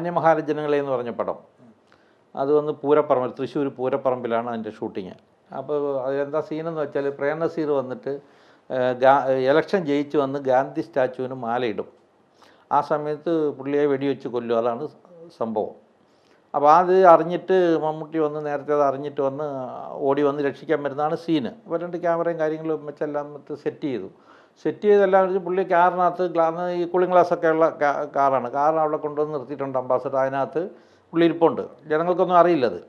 മാന്യമഹാരജനങ്ങളെ എന്ന് പറഞ്ഞ പടം. അത് വന്ന് പൂരപ്പറമ്പിൽ തൃശ്ശൂർ പൂരപ്പറമ്പിലാണ് അതിന്റെ ഷൂട്ടിങ്. അപ്പോൾ അതെന്താ സീനെന്ന് വെച്ചാൽ പ്രേംനസീർ വന്നിട്ട് എലക്ഷൻ ജയിച്ച് വന്ന് ഗാന്ധി സ്റ്റാച്ചുവിന് മാലയിടും. ആ സമയത്ത് പുള്ളിയെ വെടിവെച്ച് കൊല്ലും. അതാണ് സംഭവം. അപ്പോൾ അത് അറിഞ്ഞിട്ട് മമ്മൂട്ടി വന്ന് നേരത്തെ അത് അറിഞ്ഞിട്ട് വന്ന് ഓടി വന്ന് രക്ഷിക്കാൻ വരുന്നതാണ് സീന്. അപ്പോൾ രണ്ട് ക്യാമറയും കാര്യങ്ങളും വെച്ചെല്ലാം സെറ്റ് ചെയ്തു. സെറ്റ് ചെയ്തെല്ലാം വെച്ച് പുള്ളി കാറിനകത്ത് ഗ്ലാസ് ഈ കൂളിംഗ് ഗ്ലാസ്സൊക്കെ ഉള്ള കാറാണ്. കാർ അവിടെ കൊണ്ടുവന്ന് നിർത്തിയിട്ടുണ്ട് അംബാസഡർ അതിനകത്ത് പുള്ളി ഇരിപ്പുണ്ട്. ജനങ്ങൾക്കൊന്നും അറിയില്ലത്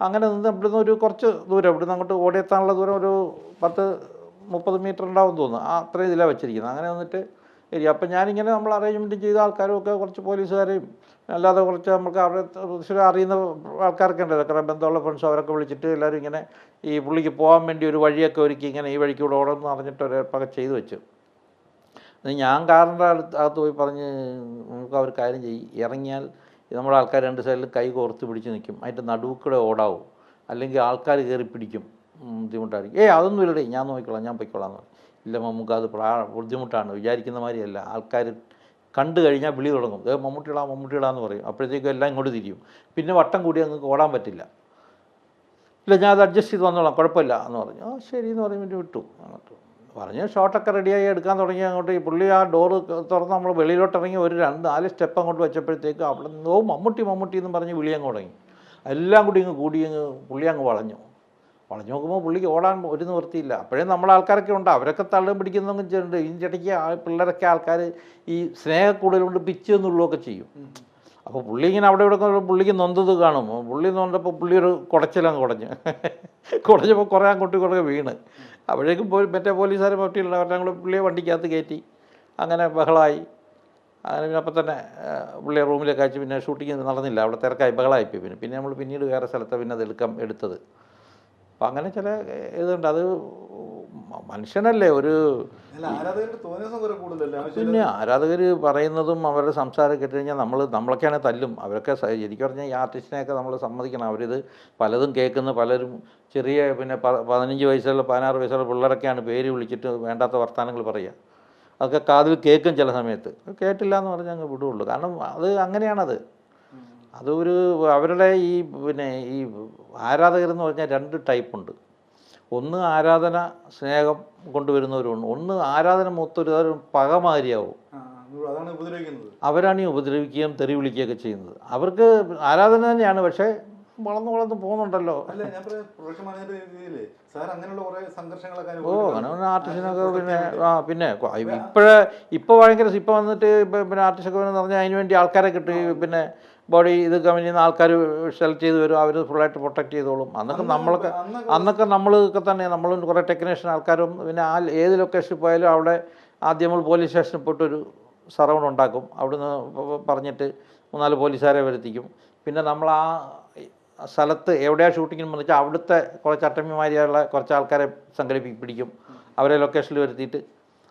അങ്ങനെ നിന്ന് ഇവിടുന്ന് ഒരു കുറച്ച് ദൂരം ഇവിടുന്ന് അങ്ങോട്ട് ഓടിയെത്താനുള്ള ദൂരം ഒരു പത്ത് മുപ്പത് മീറ്റർ ഉണ്ടാവും തോന്നുന്നു. ആ അത്രയും ഇതിലാണ് വെച്ചിരിക്കുന്നത്. അങ്ങനെ വന്നിട്ട് ശരി അപ്പം ഞാനിങ്ങനെ നമ്മൾ അറേഞ്ച്മെന്റ് ചെയ്ത ആൾക്കാരും ഒക്കെ കുറച്ച് പോലീസുകാരെയും അല്ലാതെ കുറച്ച് നമുക്ക് അവിടെ അറിയുന്ന ആൾക്കാരൊക്കെ ഉണ്ടല്ലോ കുറേ ബന്ധമുള്ള ഫ്രണ്ട്സ് അവരൊക്കെ വിളിച്ചിട്ട് എല്ലാവരും ഇങ്ങനെ ഈ പുള്ളിക്ക് പോകാൻ വേണ്ടി ഒരു വഴിയൊക്കെ ഒരുക്കി ഇങ്ങനെ ഈ വഴിക്കൂടെ ഓടണം ഓടണമെന്ന് അറിഞ്ഞിട്ട് ഒരു ഏർപ്പൊക്കെ ചെയ്തു വെച്ചു. ഞാൻ കാറിന്റെ അടുത്ത് അകത്ത് പോയി പറഞ്ഞ് നമുക്ക് അവർ കാര്യം ചെയ്യും ഇറങ്ങിയാൽ നമ്മുടെ ആൾക്കാർ രണ്ട് സൈഡിൽ കൈ കോർത്ത് പിടിച്ച് നിൽക്കും അതിന്റെ നടുക്കൂടെ ഓടാവും അല്ലെങ്കിൽ ആൾക്കാർ കയറി പിടിക്കും. ബുദ്ധിമുട്ടായിരിക്കും. ഏയ് അതൊന്നും ഇല്ലടേ ഞാൻ നോക്കിക്കോളാം ഞാൻ പോയിക്കോളാം എന്ന് പറയും ഇല്ല നമുക്ക് അത് പ്രാ ബുദ്ധിമുട്ടാണ്. വിചാരിക്കുന്ന മാതിരിയല്ല. ആൾക്കാർ കണ്ടു കഴിഞ്ഞാൽ വിളി തുടങ്ങും. ഏ മമ്മൂട്ടിയിടാ എന്ന് പറയും. അപ്പോഴത്തേക്കും എല്ലാം ഇങ്ങോട്ട് തിരിയും. പിന്നെ വട്ടം കൂടി അങ്ങ് ഓടാൻ പറ്റില്ല. ഇല്ല ഞാൻ അത് അഡ്ജസ്റ്റ് ചെയ്ത് വന്നോളാം. കുഴപ്പമില്ല എന്ന് പറഞ്ഞു. ആ ശരി എന്ന് പറഞ്ഞ് പിന്നെ വിട്ടു. അങ്ങോട്ട് പറഞ്ഞ് ഷോട്ടൊക്കെ റെഡിയായി എടുക്കാൻ തുടങ്ങി അങ്ങോട്ട്. ഈ പുള്ളി ആ ഡോറ് തുറന്ന് നമ്മൾ വെളിയിലോട്ട് ഇറങ്ങി ഒരു രണ്ട് നാല് സ്റ്റെപ്പ് അങ്ങോട്ട് വെച്ചപ്പോഴത്തേക്ക് അവിടെ നിന്ന് ഓ മമ്മൂട്ടി മമ്മൂട്ടി എന്ന് പറഞ്ഞ് വിളി അങ്ങ് തുടങ്ങി. എല്ലാം കൂടി അങ്ങ് കൂടി അങ്ങ് പുള്ളി അങ്ങ് വളഞ്ഞു. വളഞ്ഞു നോക്കുമ്പോൾ പുള്ളിക്ക് ഓടാൻ ഒരു നിവൃത്തിയില്ല. അപ്പോഴേ നമ്മൾ ആൾക്കാരൊക്കെ ഉണ്ട്. അവരൊക്കെ തള്ളും പിടിക്കുന്നതും ചെയ്യുന്നുണ്ട്. ഇതിനിടയ്ക്ക് ആ പിള്ളേരൊക്കെ ആൾക്കാർ ഈ സ്നേഹക്കൂടുതൽ കൊണ്ട് പിച്ച് എന്നുള്ളതൊക്കെ ചെയ്യും. അപ്പോൾ പുള്ളി ഇങ്ങനെ അവിടെ ഇവിടെ പുള്ളിക്ക് നൊന്തത് കാണും. പുള്ളി നൊന്തപ്പോൾ പുള്ളി ഒരു കുടച്ചിലങ്ങ് കുടഞ്ഞു. കുടഞ്ഞപ്പോൾ കുറേ അങ്ങോട്ട് കുറേ വീണ്. അപ്പോഴേക്കും പോയി മറ്റേ പോലീസുകാരെ പറ്റിയുള്ള അവരുടെ കൂടെ പുള്ളിയെ വണ്ടിക്കകത്ത് കയറ്റി. അങ്ങനെ ബഹളമായി അങ്ങനെ പിന്നെ അപ്പം തന്നെ പുള്ളിയെ റൂമിലേക്ക് അയച്ച് പിന്നെ ഷൂട്ടിങ് നടന്നില്ല. അവിടെ തിരക്കായി. ബഹളമായിപ്പോയി പിന്നെ പിന്നെ നമ്മൾ പിന്നീട് വേറെ സ്ഥലത്ത് പിന്നെ അത് എടുക്കാം എടുത്തത്. അപ്പം അങ്ങനെ ചില ഇതുണ്ട്. അത് മനുഷ്യനല്ലേ ഒരു പിന്നെ ആരാധകർ പറയുന്നതും അവരുടെ സംസാരം കേട്ടുകഴിഞ്ഞാൽ നമ്മൾ നമ്മളൊക്കെയാണ് തല്ലും. അവരൊക്കെ ശരിക്കും പറഞ്ഞാൽ ഈ ആർട്ടിസ്റ്റിനെയൊക്കെ നമ്മൾ സമ്മതിക്കണം. അവരിത് പലതും കേൾക്കുന്ന പലരും ചെറിയ പിന്നെ പതിനഞ്ച് വയസ്സുള്ള പതിനാറ് വയസ്സുള്ള പിള്ളേരൊക്കെയാണ് പേര് വിളിച്ചിട്ട് വേണ്ടാത്ത വർത്തമാനങ്ങൾ പറയുക. അതൊക്കെ കാതിൽ കേൾക്കും ചില സമയത്ത്. കേട്ടില്ല എന്ന് പറഞ്ഞാൽ അങ്ങ് വിടുകയുള്ളൂ കാരണം അത് അങ്ങനെയാണത്. അതൊരു അവരുടെ ഈ പിന്നെ ഈ ആരാധകരെന്ന് പറഞ്ഞാൽ രണ്ട് ടൈപ്പുണ്ട്. ഒന്ന് ആരാധന സ്നേഹം കൊണ്ടുവരുന്നവരുണ്ട്. ഒന്ന് ആരാധന മൊത്തൊരു ഒരു പകമാരിയാവും അവരാണ് ഈ ഉപദ്രവിക്കുകയും തെറി വിളിക്കുകയൊക്കെ ചെയ്യുന്നത്. അവർക്ക് ആരാധന തന്നെയാണ് പക്ഷേ വളർന്നു വളർന്നു പോകുന്നുണ്ടല്ലോ. ഓ. അങ്ങനെ ആർട്ടിസ്റ്റിനൊക്കെ പിന്നെ ആ പിന്നെ ഇപ്പോഴേ ഇപ്പോൾ ഭയങ്കര ഇപ്പോൾ വന്നിട്ട് ഇപ്പം പിന്നെ ആർട്ടിസ്റ്റൊക്കെ പറഞ്ഞാൽ അതിന് വേണ്ടി ആൾക്കാരെ കിട്ടി പിന്നെ ബോഡി ഇത് കമ്പനി നിന്ന് ആൾക്കാർ സെലക്ട് ചെയ്ത് വരും അവർ ഫുള്ളായിട്ട് പ്രൊട്ടക്ട് ചെയ്തോളും. അന്നൊക്കെ അന്ന് നമ്മളൊക്കെ അന്നൊക്കെ നമ്മളൊക്കെ തന്നെ നമ്മളും കുറേ ടെക്നീഷ്യൻ ആൾക്കാരും പിന്നെ ആ ഏത് ലൊക്കേഷനിൽ പോയാലും അവിടെ ആദ്യം നമ്മൾ പോലീസ് സ്റ്റേഷനിൽ പോയിട്ടൊരു സറൗണ്ട് ഉണ്ടാക്കും. അവിടുന്ന് പറഞ്ഞിട്ട് മൂന്നാൽ പോലീസുകാരെ വരുത്തിക്കും പിന്നെ നമ്മൾ ആ സ്ഥലത്ത് എവിടെയാണ് ഷൂട്ടിങ്ങിന് വെച്ചാൽ അവിടുത്തെ കുറച്ച് അട്ടമ്മിമാരിയുള്ള കുറച്ച് ആൾക്കാരെ സംഘടിപ്പിക്കും പിടിക്കും. അവരെ ലൊക്കേഷനിൽ വരുത്തിയിട്ട്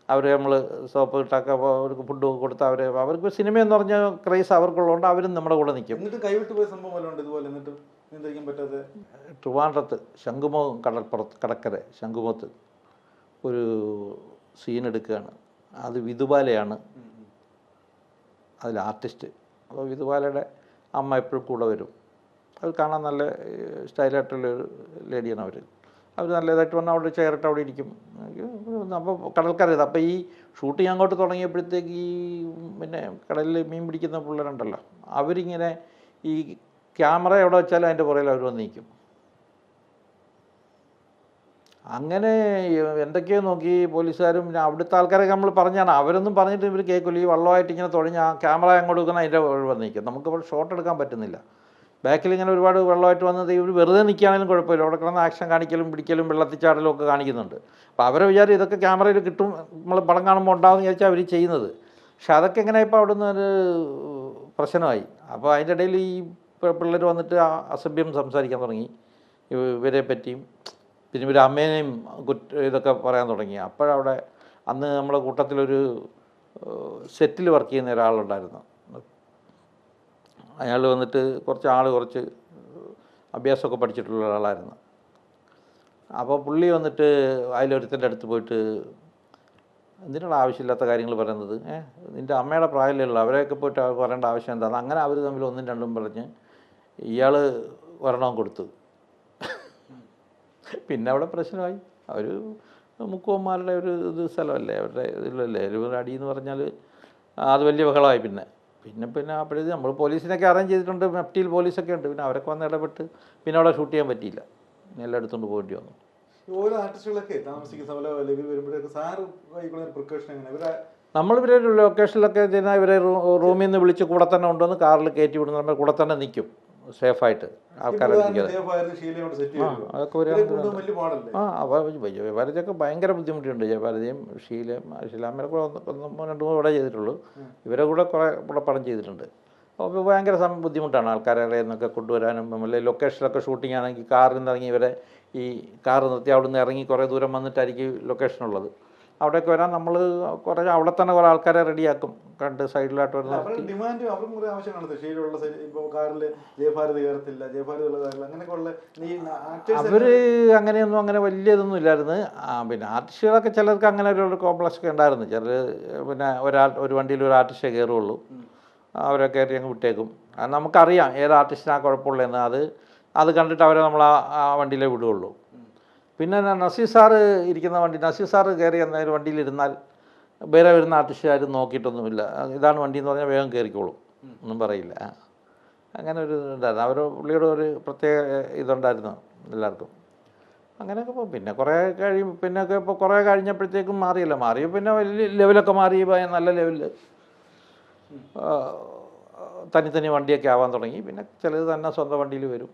അവരെ നമ്മൾ സോപ്പ് ഇട്ടൊക്കെ അവർക്ക് ഫുഡ് കൊടുത്ത് അവരെ അവർക്ക് സിനിമ എന്ന് പറഞ്ഞ ക്രൈസ് അവർക്കുള്ളതുകൊണ്ട് അവരും നമ്മുടെ കൂടെ നിൽക്കും എന്നിട്ട് കൈവിട്ട് പോയ സംഭവം വല്ലതും ഉണ്ട് ഇതുപോലെ എന്നിട്ട്? നിയന്ത്രിക്കാൻ പറ്റാതെ? ട്രിവാൻഡ്രത്ത് ശംഖുമുഖം കടൽപ്പുറത്ത് കടക്കര ശംഖുമുഖത്ത് ഒരു സീൻ എടുക്കുകയാണ്. അത് വിധുബാലയാണ്. അതിൽ ആർട്ടിസ്റ്റ് അപ്പോൾ വിധുബാലയുടെ അമ്മ എപ്പോഴും കൂടെ വരും. അത് കാണാൻ നല്ല സ്റ്റൈലായിട്ടുള്ളൊരു ലേഡിയാണ് അവർ അവർ നല്ലതായിട്ട് വന്നാൽ അവിടെ ചെയറിട്ട് അവിടെ ഇരിക്കും. അപ്പോൾ കടൽക്കറിയത് അപ്പോൾ ഈ ഷൂട്ടിങ് അങ്ങോട്ട് തുടങ്ങിയപ്പോഴത്തേക്ക് ഈ പിന്നെ കടലിൽ മീൻ പിടിക്കുന്ന പിള്ളേരുണ്ടല്ലോ. അവരിങ്ങനെ ഈ ക്യാമറ എവിടെ വെച്ചാലും അതിന്റെ പുറകിൽ അവർ വന്ന് അങ്ങനെ എന്തൊക്കെയോ നോക്കി പോലീസുകാരും അവിടുത്തെ ആൾക്കാരൊക്കെ നമ്മൾ പറഞ്ഞാണ്. അവരൊന്നും പറഞ്ഞിട്ട് ഇവർ കേൾക്കില്ല ഈ വള്ളമായിട്ട് ഇങ്ങനെ തുഴഞ്ഞാൽ ക്യാമറ അങ്ങോട്ട് വെക്കുന്ന അതിന്റെ വന്ന് നിൽക്കും. ഷോട്ട് എടുക്കാൻ പറ്റുന്നില്ല. ബാക്കിൽ ഇങ്ങനെ ഒരുപാട് വെള്ളമായിട്ട് വന്നത് ഇവർ വെറുതെ നിൽക്കുകയാണെങ്കിലും കുഴപ്പമില്ല. അവിടെ കിടന്ന് ആക്ഷൻ കാണിക്കലും പിടിക്കലും വെള്ളത്തിച്ചാടലും ഒക്കെ കാണിക്കുന്നുണ്ട്. അപ്പോൾ അവരെ വിചാരം ഇതൊക്കെ ക്യാമറയിൽ കിട്ടും നമ്മൾ പടം കാണുമ്പോൾ ഉണ്ടാവും വിചാരിച്ചാൽ അവർ ചെയ്യുന്നത്. പക്ഷെ അതൊക്കെ എങ്ങനെ ഇപ്പോൾ അവിടുന്ന് ഒരു പ്രശ്നമായി. അപ്പോൾ അതിന്റെ ഇടയിൽ ഈ പിള്ളേർ വന്നിട്ട് അസഭ്യം സംസാരിക്കാൻ തുടങ്ങി. ഇവരെ പറ്റിയും പിന്നെ ഇവർ അമ്മേനെയും കുറ്റ ഇതൊക്കെ പറയാൻ തുടങ്ങി. അപ്പോഴവിടെ അന്ന് നമ്മുടെ കൂട്ടത്തിലൊരു സെറ്റിൽ വർക്ക് ചെയ്യുന്ന ഒരാളുണ്ടായിരുന്നു. അയാൾ വന്നിട്ട് കുറച്ച് ആൾ കുറച്ച് അഭ്യാസമൊക്കെ പഠിച്ചിട്ടുള്ള ആളായിരുന്നു അപ്പോൾ പുള്ളി വന്നിട്ട് അതിലൊരുത്തന്റെ അടുത്ത് പോയിട്ട് എന്തിനുള്ള ആവശ്യമില്ലാത്ത കാര്യങ്ങൾ പറയുന്നത്. ഏഹ് നിന്റെ അമ്മയുടെ ഉള്ളൂ. അവരെയൊക്കെ പോയിട്ട് പറയേണ്ട ആവശ്യം എന്താണ് അങ്ങനെ അവർ തമ്മിൽ ഒന്നും രണ്ടും പറഞ്ഞ് ഇയാൾ ഒരെണ്ണം കൊടുത്തു. പിന്നെ അവിടെ പ്രശ്നമായി. അവർ മുക്കുവന്മാരുടെ ഒരു ഇത് സ്ഥലമല്ലേ? അവരുടെ ഇതിലല്ലേ? ഒരു അടി എന്ന് പറഞ്ഞാൽ അത് വലിയ ബഹളമായി പിന്നെ. പിന്നെ പിന്നെ അപ്പോഴേ നമ്മൾ പോലീസിനൊക്കെ അറേഞ്ച് ചെയ്തിട്ടുണ്ട്. മെപ്റ്റിയിൽ പോലീസൊക്കെ ഉണ്ട്. പിന്നെ അവരൊക്കെ വന്ന് ഇടപെട്ട് പിന്നെ അവിടെ ഷൂട്ട് ചെയ്യാൻ പറ്റിയില്ല. പിന്നെ എല്ലാം എടുത്തുകൊണ്ട് പോകേണ്ടി വന്നു. ഓരോ ആർട്ടിസ്റ്റുകളൊക്കെ താമസിക്കുന്ന സ്ഥലം അല്ലെങ്കിൽ വരുമ്പോഴേക്ക് സാറ് കൈക്കൊള്ളുന്ന പ്രിക്കോഷൻ എങ്ങനെ? ഇവരെ നമ്മൾ ഇവരെ ലൊക്കേഷനിലൊക്കെ ചെന്നാൽ ഇവരെ റൂമിൽ നിന്ന് വിളിച്ച് കൂടെ തന്നെ കൊണ്ടുവന്ന് കാറിൽ കയറ്റി വിടുന്ന കൂടെ തന്നെ നിൽക്കും സേഫായിട്ട് ആൾക്കാരെ എത്തിക്കാതെ. ദേവായിരുന്നു ശീലയോട് സെറ്റ് ആ ചെയ്തു അതൊക്കെ ഒരു ആ ഭയങ്കര ബുദ്ധിമുട്ടുണ്ട് ജയഭാരതിയും ഷീലയും ഷീലാമ്മയുടെ കൂടെ ഒന്ന് രണ്ട് മൂന്ന് ഇവിടെ ചെയ്തിട്ടുള്ളൂ. ഇവരെ കൂടെ കുറേ കൂടെ പടം ചെയ്തിട്ടുണ്ട്. അപ്പോൾ ഭയങ്കര സമയം ബുദ്ധിമുട്ടാണ് ആൾക്കാരെ നിന്നൊക്കെ കൊണ്ടുവരാനും നമ്മളെ ലൊക്കേഷനിലൊക്കെ ഷൂട്ടിംഗ് ആണെങ്കിൽ കാറിൽ നിന്ന് ഇറങ്ങി ഇവരെ ഈ കാർ നിർത്തി അവിടെ നിന്ന് ഇറങ്ങി കുറേ ദൂരം വന്നിട്ടായിരിക്കും ലൊക്കേഷനുള്ളത്. അവിടേക്ക് വരാൻ നമ്മൾ കുറേ അവിടെ തന്നെ കുറേ ആൾക്കാരെ റെഡിയാക്കും കണ്ട് സൈഡിലായിട്ട് വരുന്ന ഡിമാൻഡ് അവർക്കും കുറേ ആവശ്യമാണ് തൃശ്ശൂരുള്ള ഇപ്പോൾ കാറിൽ ജയഭാരതി കയറത്തില്ല ജയഭാരതി ഉള്ള കാറിൽ അങ്ങനെയൊക്കെ അവർ അങ്ങനെയൊന്നും അങ്ങനെ വലിയ ഇതൊന്നും ഇല്ലായിരുന്നു. പിന്നെ ആർട്ടിസ്റ്റുകളൊക്കെ ചിലർക്ക് അങ്ങനെ ഒരു കോംപ്ലക്സ് ഒക്കെ ഉണ്ടായിരുന്നു. ചിലർ പിന്നെ ഒരാൾ ഒരു വണ്ടിയിൽ ഒരു ആർട്ടിസ്റ്റേ കയറുള്ളൂ. അവരെ കയറി അങ്ങ് വിട്ടേക്കും. അത് നമുക്കറിയാം ഏത് ആർട്ടിസ്റ്റിനാ കുഴപ്പമുള്ളതെന്ന്. അത് അത് കണ്ടിട്ട് അവരെ നമ്മൾ ആ ആ വണ്ടിയിലേ വിടുകയുള്ളൂ. പിന്നെ നസീർ സാറ് ഇരിക്കുന്ന വണ്ടി നസീർ സാറ് കയറി എന്നാലും വണ്ടിയിലിരുന്നാൽ വേറെ വരുന്ന ആർട്ടിസ്റ്റുകാർ നോക്കിയിട്ടൊന്നുമില്ല. ഇതാണ് വണ്ടി എന്ന് പറഞ്ഞാൽ വേഗം കയറിക്കോളും. ഒന്നും പറയില്ല. അങ്ങനെ ഒരു ഇതുണ്ടായിരുന്നു അവർ പുള്ളിയുടെ ഒരു പ്രത്യേക ഇതുണ്ടായിരുന്നു എല്ലാവർക്കും. അങ്ങനെയൊക്കെ പോകും പിന്നെ കുറേ കഴിയും. പിന്നെയൊക്കെ ഇപ്പോൾ കുറേ കഴിഞ്ഞപ്പോഴത്തേക്കും മാറിയല്ലോ. മാറിയ പിന്നെ വലിയ ലെവലൊക്കെ മാറി. നല്ല ലെവലിൽ തനി തനി വണ്ടിയൊക്കെ ആവാൻ തുടങ്ങി. പിന്നെ ചിലത് തന്നെ സ്വന്തം വണ്ടിയിൽ വരും.